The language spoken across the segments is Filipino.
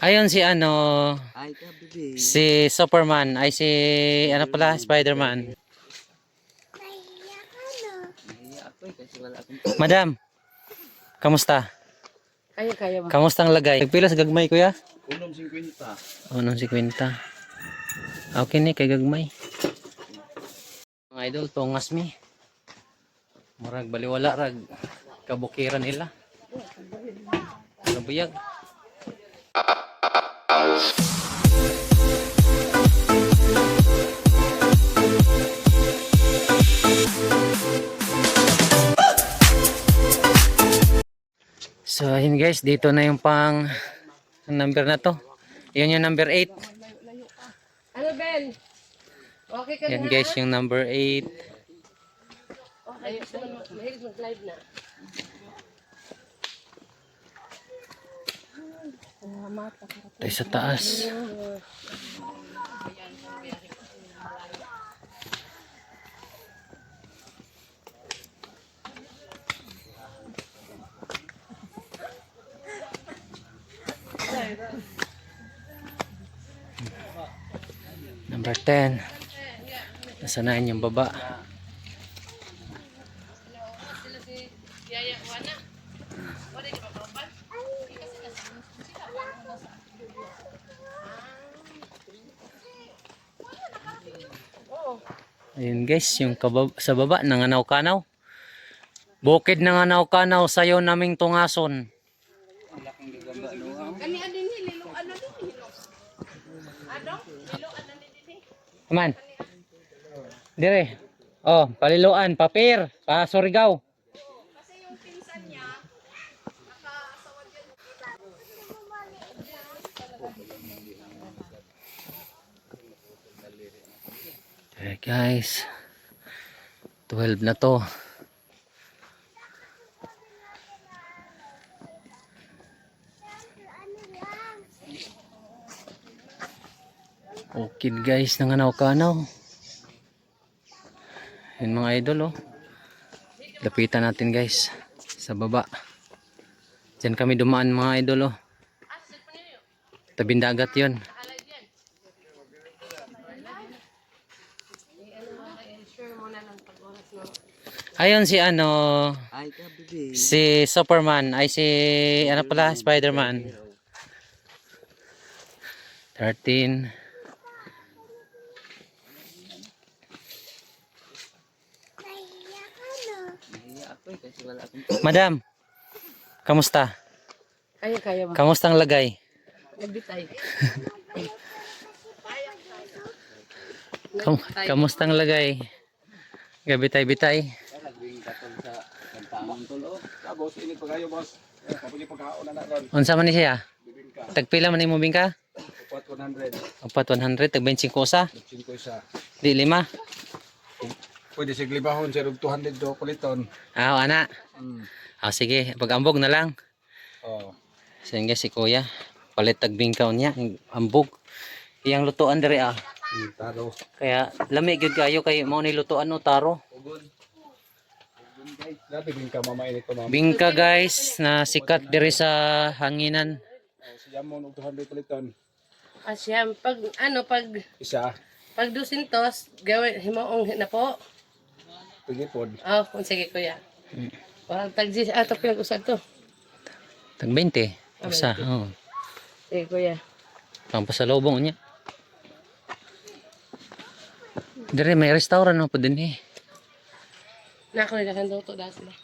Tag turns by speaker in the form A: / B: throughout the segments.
A: Ayun si ano,
B: Ay,
A: si Superman, ay si ano pala, Spider-Man. Madam, kamusta?
C: Kaya, kaya mo.
A: Kamusta ang lagay? Nagpilas gagmay kuya?
B: Unong 50.
A: Unong si Quinta. Okay ni kay gagmay. Mga idol, tungas mi. Murag baliwala rag kabukiran nila. Nabuyag. So ayun guys, dito na yung pang number na to. Yun yung number 8.
C: Ano, Ben? Okay ka
A: Yan guys, yung number 8.
C: Okay, mahilig mag-live na.
A: Tayo sa taas. Number 10. Nasanayan yung baba. Ayun guys, yung kabab- sa baba, nanganaw-kanaw. Bukid nanganaw-kanaw sayo naming tungason.
C: Kani ano ano. Ano?
A: Aman. Dire. Oh, paliluan, papir, pa Surigao.
C: Kasi yung pinsan niya nakasawa diyan.
A: Okay guys. 12 na to. Okay guys, nanganaw-kanaw. Yun mga idol oh. Lapitan natin guys. Sa baba. Diyan kami dumaan mga idol oh. Tabing dagat yun.
C: Sure mo na lang pag oras no.
A: Ayun si ano,
B: Ay,
A: si Superman, ay si ano pala, Spider-Man. 13.
B: Nahiya ako eh, kasi wala akong...
A: Madam, kamusta?
C: Kaya, kaya mo.
A: Kamusta ang lagay?
C: Nagbitay.
A: Kam kamusta ang lagay? Gabitay-bitay.
B: Nagbing katong sa nagtamang tulo. Ah, boss, ini pagayo, boss. Eh, kapag pagkaon na ron.
A: Unsa man ni siya?
B: Bibingka.
A: Tagpila man imong bingka?
B: Upat 100.
A: Upat 100, tag 25 usa.
B: 5 isa.
A: Di lima.
B: Pwede siglibahon, sir, 200 do kuliton.
A: Ah, ana.
B: Mm.
A: Ah, sige, pag-ambog na lang.
B: Oh.
A: Guys, si kuya. Palit tag bingkaw niya, ambog. Iyang lutuan diri ah.
B: Mm, taro.
A: Kaya lami gyud kayo kay mao ni lutuan no taro.
B: Ugon. Bingka
A: guys na sikat diri sa hanginan.
B: Oh, siya mo, 200 kuliton.
C: Asya, pag ano pag
B: Isa.
C: pag dusintos gawin himaong na po.
B: Pagipod.
C: Oh, kung sige kuya. Parang tagsi ato pinag-usad to.
A: Tag 20. Usa. Oh.
C: Sige kuya.
A: Pampasalubong niya. Dire may restaurant no pud din eh.
C: Na.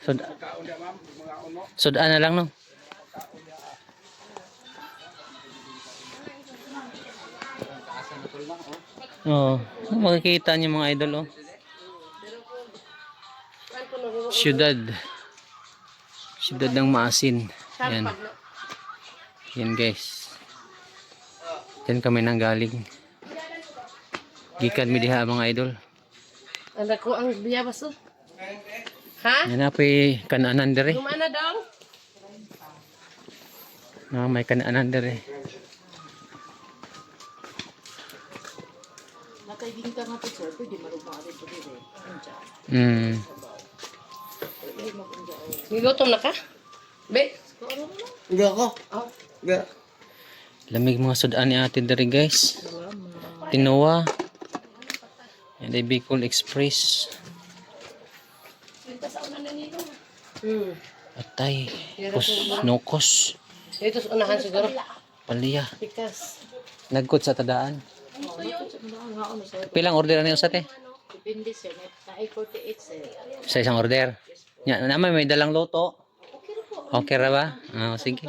A: Sud
B: Kaon niya, ma'am. Mga uno.
A: sudan na lang no. Oo. Oh, makikita niyo mga idol oh. Syudad. Syudad ng Maasin. Yan. Yan guys. Yan kami nang galing. Gikan mi diha mga idol.
C: Ano ko ang biyabas oh. Ha?
A: Yan na po kananan dire.
C: Gumana dong?
A: Na may kananan dire.
C: Nakaibing ka nga to sir, pwede marumari po dito.
A: Mm.
C: Nilutom na ka? Be?
D: Hindi ako. Hindi.
A: Lamig mga sudan ni ate dari guys. Tinoa. And Bicol Express.
D: Hmm.
A: Atay. Kos, nukos.
D: Ito sa unahan siguro.
A: Paliya.
D: Pikas.
A: Nagkot sa tadaan. Pilang order na sa te?
D: Depende sir. Ay 48 sir.
A: Sa isang order. Nya, naman may dalang loto. Okay ra ba? Ah, sige.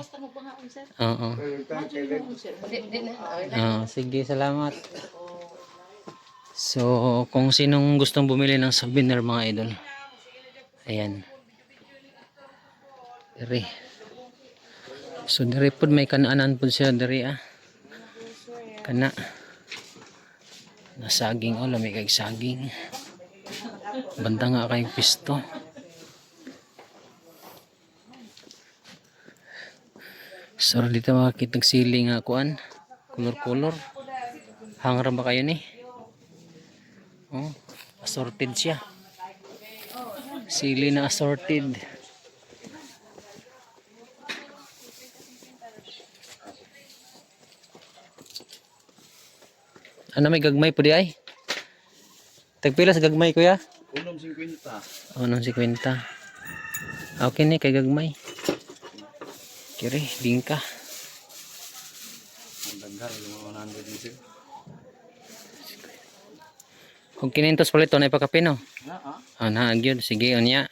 A: Oo.
D: Hindi, hindi na.
A: Ah, sige, salamat. So, kung sinong gustong bumili ng souvenir mga idol. Ayan. Diri. So, diri po may kanaanan po siya diri ah. Kana. Nasaging oh, lamig kay saging. Banda nga kay pisto. So, dito makakita ng siling nga kuan. Color-color. Hangar ba kayo ni? Oh, assorted siya. Sili na assorted. Ano may gagmay po di ay? Tagpila sa gagmay kuya?
B: Unom 50.
A: O, nung si Kwenta. Okay ni, kay gagmay. Kiri, bingka.
B: Ang daghan yung 100 din sir.
A: Kung kinintos pala ito, na ipakapin, no?
B: Na ah.
A: Ah, naag yun. Sige, unya.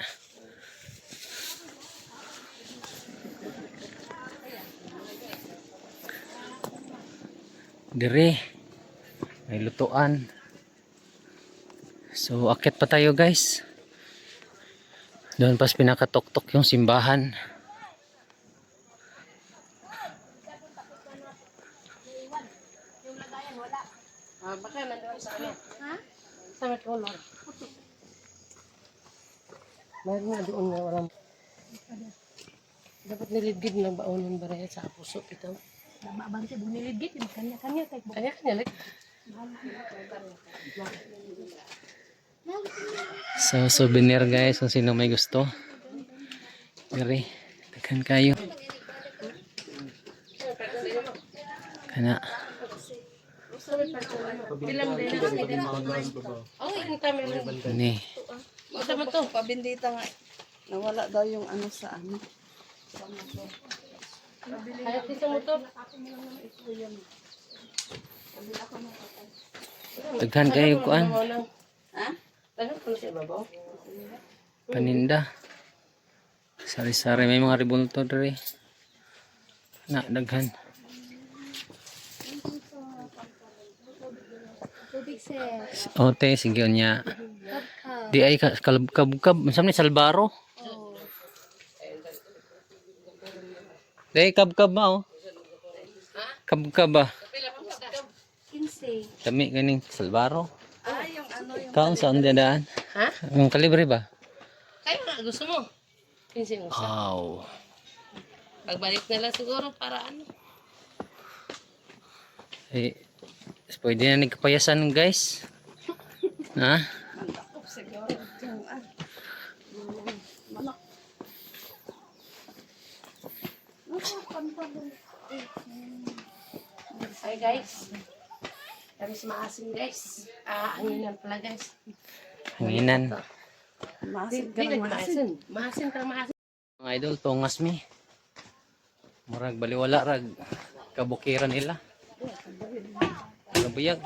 A: Dire. May lutuan. So, akit pa tayo guys. Doon pas pinakatok-tok yung simbahan.
D: Ah, baka nandoon sa ano? Ha? Sa may color. Meron nga doon nga walang... Dapat nilidgid ng baonin baraya sa puso ito.
C: Mabante, bumilibit. Kanya-kanya. tayo.
D: Kaya kanya like,
A: So, souvenir guys, kung sino may gusto. Dire, tekan kayo. Kana. Ni.
D: Ito mo to.
C: Pabindita nga. Nawala daw yung ano sa ano.
D: Kaya ito mo to.
A: Daghan kayo kuan.
D: Ha? Tagal ko babaw.
A: Paninda. Sari-sari may mga ribulto dire. Na daghan. Ote sige unya. Di ay ka- kalab kab kab unsam ni salbaro. Di kab kab ba oh. Kab kab ba?
C: 15.
A: Kami ganing salbaro.
C: Ah, yung ano yung...
A: Kaon saan dadaan?
D: Ha?
A: Ang kalibre ba?
D: Kaya nga, gusto mo. Pinsin mo siya.
A: Wow.
D: Pagbalik na lang siguro para ano.
A: Eh, pwede na nagkapayasan guys. Ha?
C: Siguro yung ah. Manok.
D: Hi guys. Kami sa maasin guys. Ah, ang yun pala guys.
A: Hanginan.
C: Masin
D: Hindi na maasin. Maasin ka maasin.
A: Mga idol, tongas mi. Murag baliwala rag kabukiran nila. Kabuyag.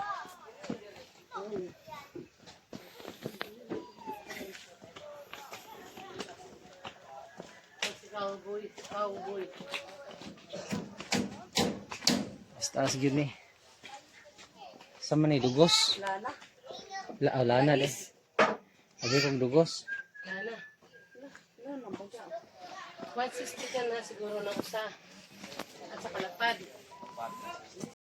D: Cowboy, cowboy.
A: Basta sige ni. Sa man ni dugos?
D: Lana.
A: La oh, lana de. Abi kong dugos.
D: Lana. 160 ka na siguro na usa. At sa kalapad.